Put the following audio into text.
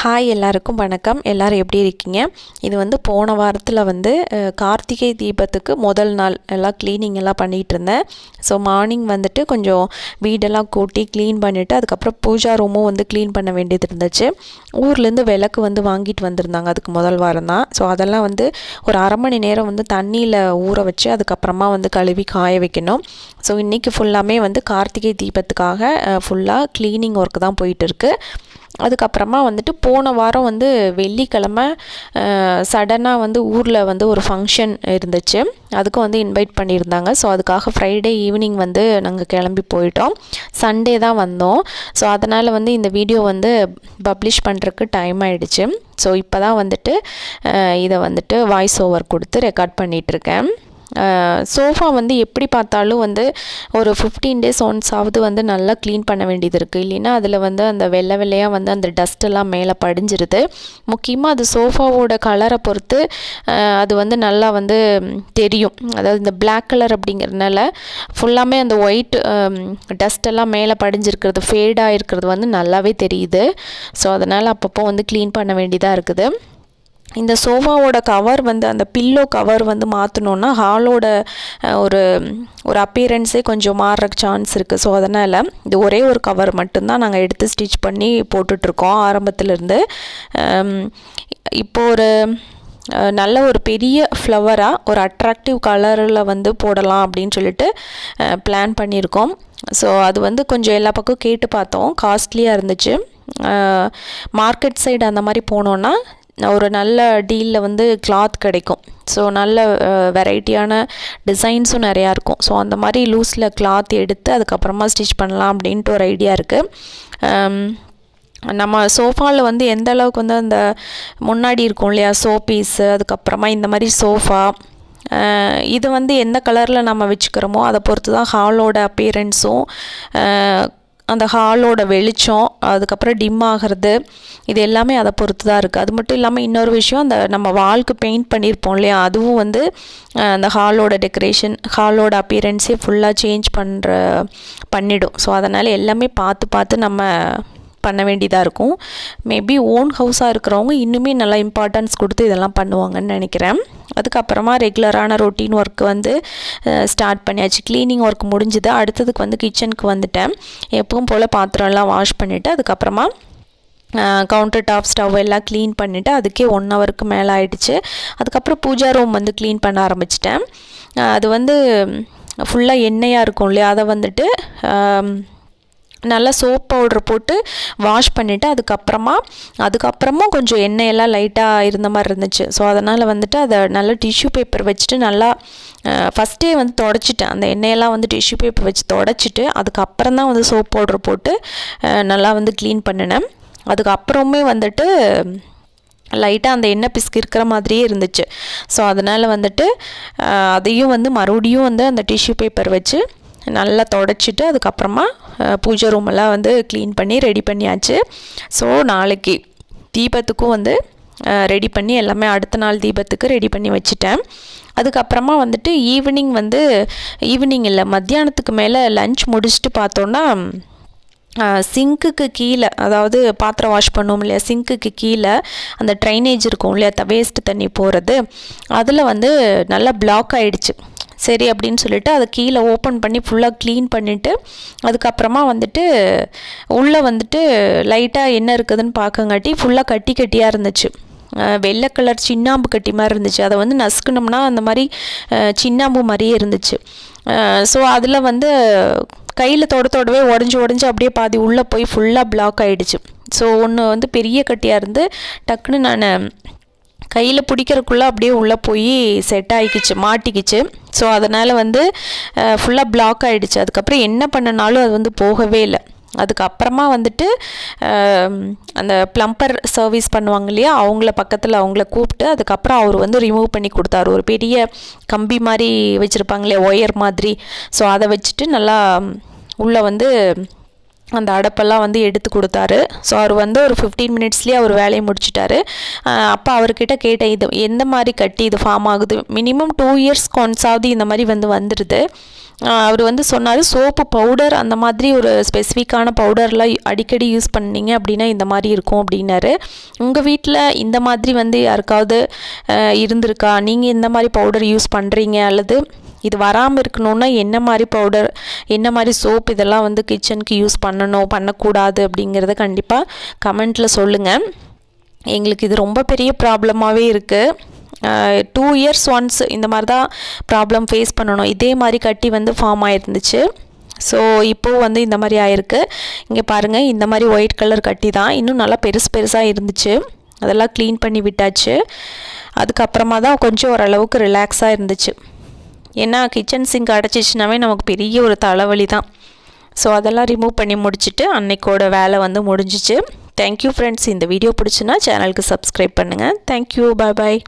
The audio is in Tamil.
ஹாய் எல்லாருக்கும் வணக்கம். எல்லோரும் எப்படி இருக்கீங்க? இது வந்து போன வாரத்தில் வந்து கார்த்திகை தீபத்துக்கு முதல் நாள் எல்லாம் க்ளீனிங் எல்லாம் பண்ணிகிட்டு இருந்தேன். ஸோ மார்னிங் வந்துட்டு கொஞ்சம் வீடெல்லாம் கூட்டி க்ளீன் பண்ணிவிட்டு அதுக்கப்புறம் பூஜா ரூமும் வந்து க்ளீன் பண்ண வேண்டியது இருந்துச்சு. ஊர்லேருந்து விளக்கு வந்து வாங்கிட்டு வந்திருந்தாங்க அதுக்கு முதல் வாரம் தான். ஸோ அதெல்லாம் வந்து ஒரு அரை மணி நேரம் வந்து தண்ணியில் ஊற வச்சு அதுக்கப்புறமா வந்து கழுவி காய வைக்கணும். ஸோ இன்றைக்கி ஃபுல்லாமே வந்து கார்த்திகை தீபத்துக்காக ஃபுல்லாக க்ளீனிங் ஒர்க் தான் போயிட்டுருக்கு அதுக்கப்புறமா வந்துட்டு போன வாரம் வந்து வெள்ளிக்கிழமை சடனாக வந்து ஊரில் வந்து ஒரு ஃபங்க்ஷன் இருந்துச்சு. அதுக்கும் வந்து இன்வைட் பண்ணியிருந்தாங்க. ஸோ அதுக்காக ஃப்ரைடே ஈவினிங் வந்து நாங்கள் கிளம்பி போயிட்டோம். சண்டே தான் வந்தோம். ஸோ அதனால் வந்து இந்த வீடியோ வந்து பப்ளிஷ் பண்ணுறதுக்கு டைம் ஆகிடுச்சு ஸோ இப்போ தான் வந்துட்டு இதை வந்துட்டு வாய்ஸ் ஓவர் கொடுத்து ரெக்கார்ட் பண்ணிகிட்ருக்கேன் சோஃபா வந்து எப்படி பார்த்தாலும் வந்து ஒரு ஃபிஃப்டீன் டேஸ் ஒன்ஸாவது வந்து நல்லா க்ளீன் பண்ண வேண்டியது இருக்குது இல்லைன்னா அதில் வந்து அந்த வெள்ளை வெள்ளையாக வந்து அந்த டஸ்ட்டெல்லாம் மேலே படிஞ்சிருது. முக்கியமாக அது சோஃபாவோட கலரை பொறுத்து அது வந்து நல்லா வந்து தெரியும். அதாவது இந்த பிளாக் கலர் அப்படிங்கிறதுனால ஃபுல்லாமே அந்த ஒயிட் டஸ்ட்டெல்லாம் மேலே படிஞ்சிருக்கிறது ஃபேடாக இருக்கிறது வந்து நல்லாவே தெரியுது. ஸோ அதனால் அப்பப்போ வந்து க்ளீன் பண்ண வேண்டியதாக இருக்குது. இந்த சோஃபாவோட கவர் வந்து அந்த பில்லோ கவர் வந்து மாற்றணுன்னா ஹாலோட ஒரு ஒரு அப்பியரன்ஸே கொஞ்சம் மாறுற சான்ஸ் இருக்குது ஸோ அதனால் இது ஒரே ஒரு கவர் மட்டும்தான் நாங்கள் எடுத்து ஸ்டிச் பண்ணி போட்டுட்ருக்கோம் ஆரம்பத்துலேருந்து. இப்போ ஒரு நல்ல ஒரு பெரிய ஃப்ளவராக ஒரு அட்ராக்டிவ் கலரில் வந்து போடலாம் அப்படின்னு சொல்லிட்டு பிளான் பண்ணியிருக்கோம். ஸோ அது வந்து கொஞ்சம் எல்லா பக்கம் கேட்டு பார்த்தோம். காஸ்ட்லியாக இருந்துச்சு. மார்க்கெட் சைடு அந்த மாதிரி போனோன்னா ஒரு நல்ல டீலில் வந்து கிளாத் கிடைக்கும். ஸோ நல்ல வெரைட்டியான டிசைன்ஸும் நிறையா இருக்கும். ஸோ அந்த மாதிரி லூஸில் கிளாத் எடுத்து அதுக்கப்புறமா ஸ்டிச் பண்ணலாம் அப்படின்ட்டு ஒரு ஐடியா இருக்குது நம்ம சோஃபாவில் வந்து எந்த அளவுக்கு வந்து அந்த முன்னாடி இருக்கும் இல்லையா சோபீஸு அதுக்கப்புறமா இந்த மாதிரி சோஃபா இது வந்து எந்த கலரில் நம்ம வச்சுக்கிறோமோ அதை பொறுத்து தான் ஹாலோட அப்பியரன்ஸும் அந்த ஹாலோட வெளிச்சம் அதுக்கப்புறம் டிம் ஆகிறது இது எல்லாமே அதை பொறுத்து தான் இருக்குது அது மட்டும் இல்லாமல் இன்னொரு விஷயம் அந்த நம்ம வால்க்கு பெயிண்ட் பண்ணியிருப்போம் இல்லையா? அதுவும் வந்து அந்த ஹாலோட டெக்கரேஷன் ஹாலோட அப்பியரன்ஸே ஃபுல்லாக சேஞ்ச் பண்ணுற பண்ணிடும். ஸோ அதனால் எல்லாமே பார்த்து பார்த்து நம்ம பண்ண வேண்டியதாக இருக்கும். மேபி ஓன் ஹவுஸாக இருக்கிறவங்க இன்னுமே நல்லா இம்பார்ட்டன்ஸ் கொடுத்து இதெல்லாம் பண்ணுவாங்கன்னு நினைக்கிறேன். அதுக்கப்புறமா ரெகுலரான ரொட்டீன் ஒர்க் வந்து ஸ்டார்ட் பண்ணியாச்சு. க்ளீனிங் ஒர்க் முடிஞ்சுது. அடுத்ததுக்கு வந்து கிச்சனுக்கு வந்துட்டேன். எப்பவும் போல் பாத்திரம்லாம் வாஷ் பண்ணிவிட்டு அதுக்கப்புறமா கவுண்டர் டாப் ஸ்டவ் எல்லாம் க்ளீன் பண்ணிவிட்டு அதுக்கே ஒன் ஹவருக்கு மேலே ஆயிடுச்சு. அதுக்கப்புறம் பூஜா ரூம் வந்து க்ளீன் பண்ண ஆரம்பிச்சிட்டேன். அது வந்து ஃபுல்லாக எண்ணெயாக இருக்கும் இல்லையா? அதை வந்துட்டு நல்லா சோப் பவுட்ரு போட்டு வாஷ் பண்ணிவிட்டு அதுக்கப்புறமா அதுக்கப்புறமும் கொஞ்சம் எண்ணெயெல்லாம் லைட்டாக இருந்த மாதிரி இருந்துச்சு. ஸோ அதனால் வந்துட்டு அதை நல்லா டிஷ்யூ பேப்பர் வச்சுட்டு நல்லா ஃபஸ்ட்டே வந்து தொடச்சிட்டேன். அந்த எண்ணெயெல்லாம் வந்து டிஷ்யூ பேப்பர் வச்சு தொடச்சிட்டு அதுக்கப்புறம் தான் வந்து சோப் பவுட்ரு போட்டு நல்லா வந்து க்ளீன் பண்ணினேன். அதுக்கப்புறமே வந்துட்டு லைட்டாக அந்த எண்ணெய் பிசுக்கு இருக்கிற மாதிரியே இருந்துச்சு. ஸோ அதனால் வந்துட்டு அதையும் வந்து மறுபடியும் வந்து அந்த டிஷ்யூ பேப்பர் வச்சு நல்லா தொடச்சிட்டு அதுக்கப்புறமா பூஜை ரூமெல்லாம் வந்து க்ளீன் பண்ணி ரெடி பண்ணியாச்சு. ஸோ நாளைக்கு தீபத்துக்கும் வந்து ரெடி பண்ணி எல்லாமே அடுத்த நாள் தீபத்துக்கு ரெடி பண்ணி வச்சுட்டேன். அதுக்கப்புறமா வந்துட்டு ஈவினிங் வந்து ஈவினிங் இல்லை மத்தியானத்துக்கு மேலே லஞ்ச் முடிச்சுட்டு பார்த்தோன்னா சிங்க்குக்கு கீழே அதாவது பாத்திரம் வாஷ் பண்ணுவோம் இல்லையா சிங்க்குக்கு கீழே அந்த ட்ரைனேஜ் இருக்கும் இல்லையா வேஸ்ட்டு தண்ணி போகிறது அதில் வந்து நல்லா பிளாக் ஆகிடுச்சு சரி அப்படின்னு சொல்லிட்டு அதை கீழே ஓப்பன் பண்ணி ஃபுல்லாக க்ளீன் பண்ணிவிட்டு அதுக்கப்புறமா வந்துட்டு உள்ளே வந்துட்டு லைட்டாக என்ன இருக்குதுன்னு பார்க்கங்காட்டி ஃபுல்லாக கட்டி கட்டியாக இருந்துச்சு. வெள்ளை கலர் சின்னாம்பு கட்டி மாதிரி இருந்துச்சு. அதை வந்து நசுக்குனோம்னா அந்த மாதிரி சின்னாம்பு மாதிரியே இருந்துச்சு. ஸோ அதில் வந்து கையில் தொட தொடவே உடஞ்சி உடஞ்சி அப்படியே பாதி உள்ளே போய் ஃபுல்லாக பிளாக் ஆகிடுச்சு ஸோ ஒன்று வந்து பெரிய கட்டியாக இருந்து டக்குன்னு நான் கையில் பிடிக்கிறதுக்குள்ளே அப்படியே உள்ளே போய் செட் ஆகிக்கிச்சு மாட்டிக்கிச்சு. ஸோ அதனால் வந்து ஃபுல்லாக பிளாக் ஆகிடுச்சு அதுக்கப்புறம் என்ன பண்ணனாலும் அது வந்து போகவே இல்லை. அதுக்கப்புறமா வந்துட்டு அந்த ப்ளம்பர் சர்வீஸ் பண்ணுவாங்க இல்லையா அவங்கள பக்கத்தில் அவங்கள கூப்பிட்டு அதுக்கப்புறம் அவர் வந்து ரிமூவ் பண்ணி கொடுத்தாரு. ஒரு பெரிய கம்பி மாதிரி வச்சுருப்பாங்க இல்லையா ஒயர் மாதிரி. ஸோ அதை வச்சுட்டு நல்லா உள்ளே வந்து அந்த அடப்பெல்லாம் வந்து எடுத்து கொடுத்தாரு. ஸோ அவர் வந்து ஒரு ஃபிஃப்டீன் மினிட்ஸ்லேயே அவர் வேலையை முடிச்சிட்டாரு. அப்போ அவர்கிட்ட கேட்டேன் இது எந்த மாதிரி கட்டி இது ஃபார்ம் ஆகுது? மினிமம் டூ இயர்ஸ் ஒன்ஸாவது இந்த மாதிரி வந்து வந்துடுது அவர் வந்து சொன்னார் சோப்பு பவுடர் அந்த மாதிரி ஒரு ஸ்பெசிஃபிக்கான பவுடர்லாம் அடிக்கடி யூஸ் பண்ணீங்க அப்படின்னா இந்த மாதிரி இருக்கும் அப்படின்னாரு. உங்கள் வீட்டில் இந்த மாதிரி வந்து யாருக்காவது இருந்திருக்கா? நீங்கள் இந்த மாதிரி பவுடர் யூஸ் பண்ணுறீங்க அல்லது இது வராமல் இருக்கணும்னா என்ன மாதிரி பவுடர் என்ன மாதிரி சோப் இதெல்லாம் வந்து கிச்சனுக்கு யூஸ் பண்ணணும் பண்ணக்கூடாது அப்படிங்கிறத கண்டிப்பாக கமெண்ட்டில் சொல்லுங்கள் எங்களுக்கு இது ரொம்ப பெரிய ப்ராப்ளமாகவே இருக்குது டூ இயர்ஸ் ஒன்ஸ் இந்த மாதிரி தான் ப்ராப்ளம் ஃபேஸ் பண்ணணும். இதே மாதிரி கட்டி வந்து ஃபார்ம் ஆகிருந்துச்சு ஸோ இப்போது வந்து இந்த மாதிரி ஆயிருக்கு. இங்கே பாருங்கள் இந்த மாதிரி ஒயிட் கலர் கட்டி தான். இன்னும் நல்லா பெருசு பெருசாக இருந்துச்சு. அதெல்லாம் க்ளீன் பண்ணி விட்டாச்சு. அதுக்கப்புறமா தான் கொஞ்சம் ஓரளவுக்கு ரிலாக்ஸாக இருந்துச்சு. ஏன்னா கிச்சன் சிங்க் அடைச்சிச்சினாவே நமக்கு பெரிய ஒரு தலைவலி தான் ஸோ அதெல்லாம் ரிமூவ் பண்ணி முடிச்சுட்டு அன்னைக்கோட வேலை வந்து முடிஞ்சிச்சு. தேங்க்யூ ஃப்ரெண்ட்ஸ் இந்த வீடியோ பிடிச்சுன்னா சேனலுக்கு சப்ஸ்கிரைப் பண்ணுங்கள் தேங்க்யூ பாய் பாய்